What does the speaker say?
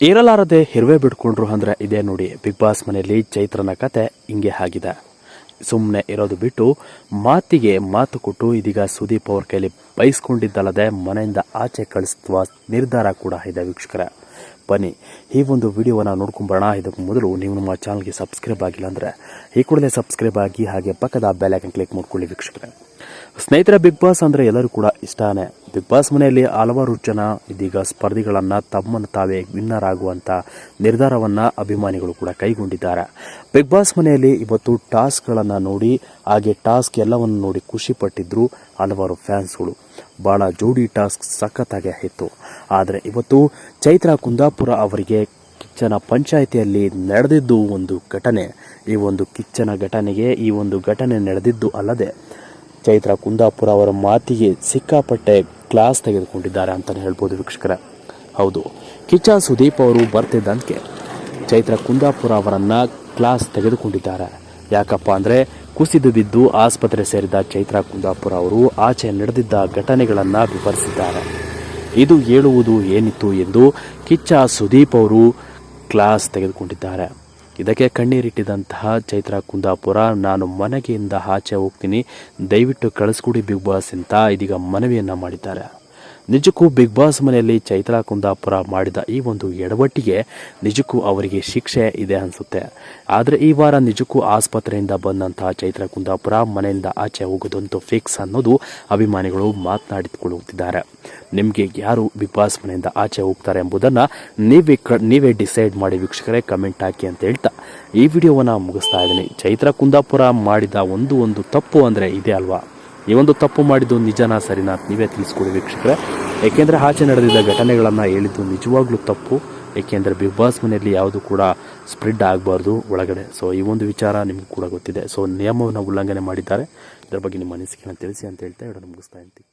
ಇರಲಾರದೆ ಹಿರುವೆ ಬಿಡ್ಕೊಂಡ್ರು ಅಂದ್ರೆ ಇದೇ ನೋಡಿ ಬಿಗ್ ಬಾಸ್ ಮನೆಯಲ್ಲಿ ಚೈತ್ರನ ಕತೆ ಹಿಂಗೆ ಆಗಿದೆ. ಸುಮ್ಮನೆ ಇರೋದು ಬಿಟ್ಟು ಮಾತಿಗೆ ಮಾತು ಕೊಟ್ಟು ಇದೀಗ ಸುದೀಪ್ ಅವ್ರ ಕೈಲಿ ಬಯಸ್ಕೊಂಡಿದ್ದಲ್ಲದೆ ಮನೆಯಿಂದ ಆಚೆ ಕಳಿಸುವ ನಿರ್ಧಾರ ಕೂಡ ಇದೆ ವೀಕ್ಷಕರ. ಬನ್ನಿ, ಈ ಒಂದು ವಿಡಿಯೋವನ್ನು ನೋಡ್ಕೊಂಬರೋಣ. ಇದಕ್ಕೆ ಮೊದಲು ನೀವು ನಮ್ಮ ಚಾನಲ್ಗೆ ಸಬ್ಸ್ಕ್ರೈಬ್ ಆಗಿಲ್ಲ ಅಂದರೆ ಈ ಕೂಡಲೇ ಸಬ್ಸ್ಕ್ರೈಬ್ ಆಗಿ ಹಾಗೆ ಪಕ್ಕದ ಬೆಲ್ ಐಕನ್ ಕ್ಲಿಕ್ ಮಾಡ್ಕೊಳ್ಳಿ ವೀಕ್ಷಕರೇ. ಸ್ನೇಹಿತರ ಬಿಗ್ ಬಾಸ್ ಅಂದರೆ ಎಲ್ಲರೂ ಕೂಡ ಇಷ್ಟನೇ. ಬಿಗ್ ಬಾಸ್ ಮನೆಯಲ್ಲಿ ಹಲವಾರು ಜನ ಇದೀಗ ಸ್ಪರ್ಧಿಗಳನ್ನು ತಮ್ಮನ್ನು ತಾವೇ ವಿನ್ನರ್ ಆಗುವಂಥ ನಿರ್ಧಾರವನ್ನು ಅಭಿಮಾನಿಗಳು ಕೂಡ ಕೈಗೊಂಡಿದ್ದಾರೆ. ಬಿಗ್ ಬಾಸ್ ಮನೆಯಲ್ಲಿ ಇವತ್ತು ಟಾಸ್ಕ್ಗಳನ್ನು ನೋಡಿ, ಹಾಗೆ ಟಾಸ್ಕ್ ಎಲ್ಲವನ್ನು ನೋಡಿ ಖುಷಿಪಟ್ಟಿದ್ದರು ಹಲವಾರು ಫ್ಯಾನ್ಸ್ಗಳು ಭಾಳ ಜೋಡಿ ಟಾಸ್ಕ್ ಸಖತ್ತಾಗಿ ಇತ್ತು ಆದರೆ ಇವತ್ತು ಚೈತ್ರ ಕುಂದಾಪುರ ಅವರಿಗೆ ಕಿಚ್ಚನ ಪಂಚಾಯಿತಿಯಲ್ಲಿ ನಡೆದಿದ್ದು ಒಂದು ಘಟನೆ. ಈ ಒಂದು ಕಿಚ್ಚನ ಘಟನೆಗೆ ಈ ಒಂದು ಘಟನೆ ನಡೆದಿದ್ದು ಅಲ್ಲದೆ ಚೈತ್ರ ಕುಂದಾಪುರ ಅವರ ಮಾತಿಗೆ ಸಿಕ್ಕಾಪಟ್ಟೆ ಕ್ಲಾಸ್ ತೆಗೆದುಕೊಂಡಿದ್ದಾರೆ ಅಂತಲೇ ಹೇಳ್ಬೋದು ವೀಕ್ಷಕರ. ಹೌದು, ಕಿಚ್ಚ ಸುದೀಪ್ ಅವರು ಬರ್ತಿದ್ದಂತೆ ಚೈತ್ರ ಕುಂದಾಪುರ ಅವರನ್ನು ಕ್ಲಾಸ್ ತೆಗೆದುಕೊಂಡಿದ್ದಾರೆ. ಯಾಕಪ್ಪ ಅಂದರೆ ಕುಸಿದು ಬಿದ್ದು ಆಸ್ಪತ್ರೆ ಸೇರಿದ ಚೈತ್ರ ಕುಂದಾಪುರ ಅವರು ಆಚೆ ನಡೆದಿದ್ದ ಘಟನೆಗಳನ್ನು ವಿವರಿಸಿದ್ದಾರೆ. ಇದು ಹೇಳುವುದು ಏನಿತ್ತು ಎಂದು ಕಿಚ್ಚ ಸುದೀಪ್ ಅವರು ಕ್ಲಾಸ್ ತೆಗೆದುಕೊಂಡಿದ್ದಾರೆ. ಇದಕ್ಕೆ ಕಣ್ಣೀರಿಟ್ಟಿದಂತಹ ಚೈತ್ರ ಕುಂದಾಪುರ ನಾನು ಮನೆಗೆಯಿಂದ ಆಚೆ ಹೋಗ್ತೀನಿ. ದಯವಿಟ್ಟು ಕಳಿಸ್ಕೊಡಿ ಬಿಗ್ ಬಾಸ್ ಅಂತ ಇದೀಗ ಮನವಿಯನ್ನು ಮಾಡಿದ್ದಾರೆ. ನಿಜಕ್ಕೂ ಬಿಗ್ ಬಾಸ್ ಮನೆಯಲ್ಲಿ ಚೈತ್ರಾ ಕುಂದಾಪುರ ಮಾಡಿದ ಈ ಒಂದು ಎಡವಟ್ಟಿಗೆ ನಿಜಕ್ಕೂ ಅವರಿಗೆ ಶಿಕ್ಷೆ ಇದೆ ಅನಿಸುತ್ತೆ. ಆದರೆ ಈ ವಾರ ನಿಜಕ್ಕೂ ಆಸ್ಪತ್ರೆಯಿಂದ ಬಂದಂತಹ ಚೈತ್ರಾ ಕುಂದಾಪುರ ಮನೆಯಿಂದ ಆಚೆ ಹೋಗೋದಂತೂ ಫಿಕ್ಸ್ ಅನ್ನೋದು ಅಭಿಮಾನಿಗಳು ಮಾತನಾಡಿಕೊಳ್ಳುತ್ತಿದ್ದಾರೆ ನಿಮಗೆ ಯಾರು ಬಿಗ್ ಬಾಸ್ ಮನೆಯಿಂದ ಆಚೆ ಹೋಗ್ತಾರೆ ಎಂಬುದನ್ನು ನೀವೇ ನೀವೇ ಡಿಸೈಡ್ ಮಾಡಿ ವೀಕ್ಷಕರೇ ಕಮೆಂಟ್ ಹಾಕಿ ಅಂತ ಹೇಳ್ತಾ ಈ ವಿಡಿಯೋವನ್ನು ಮುಗಿಸ್ತಾ ಇದ್ದೀನಿ. ಚೈತ್ರಾ ಕುಂದಾಪುರ ಮಾಡಿದ ಒಂದು ಒಂದು ತಪ್ಪು ಅಂದರೆ ಇದೆ ಅಲ್ವಾ? ಈ ಒಂದು ತಪ್ಪು ಮಾಡಿದ್ದು ನಿಜನಾ ಸರಿನಾ ನೀವೇ ತಿಳಿಸ್ಕೊಡಿ ವೀಕ್ಷಕರೇ. ಏಕೆಂದರೆ ಆಚೆ ನಡೆದಿದ್ದ ಘಟನೆಗಳನ್ನು ಹೇಳಿದ್ದು ನಿಜವಾಗ್ಲೂ ತಪ್ಪು. ಏಕೆಂದರೆ ಬಿಗ್ ಬಾಸ್ ಮನೆಯಲ್ಲಿ ಯಾವುದು ಕೂಡ ಸ್ಪ್ರೆಡ್ ಆಗಬಾರ್ದು ಒಳಗಡೆ. ಸೊ ಈ ಒಂದು ವಿಚಾರ ನಿಮ್ಗೆ ಕೂಡ ಗೊತ್ತಿದೆ. ಸೊ ನಿಯಮವನ್ನು ಉಲ್ಲಂಘನೆ ಮಾಡಿದ್ದಾರೆ. ಇದರ ಬಗ್ಗೆ ನಿಮ್ಮ ಅನಿಸಿಕೆಯನ್ನು ತಿಳಿಸಿ ಅಂತ ಹೇಳ್ತಾ ಹೇಳೋಣ ಮುಗಿಸ್ತಾ ಇರ್ತೀನಿ.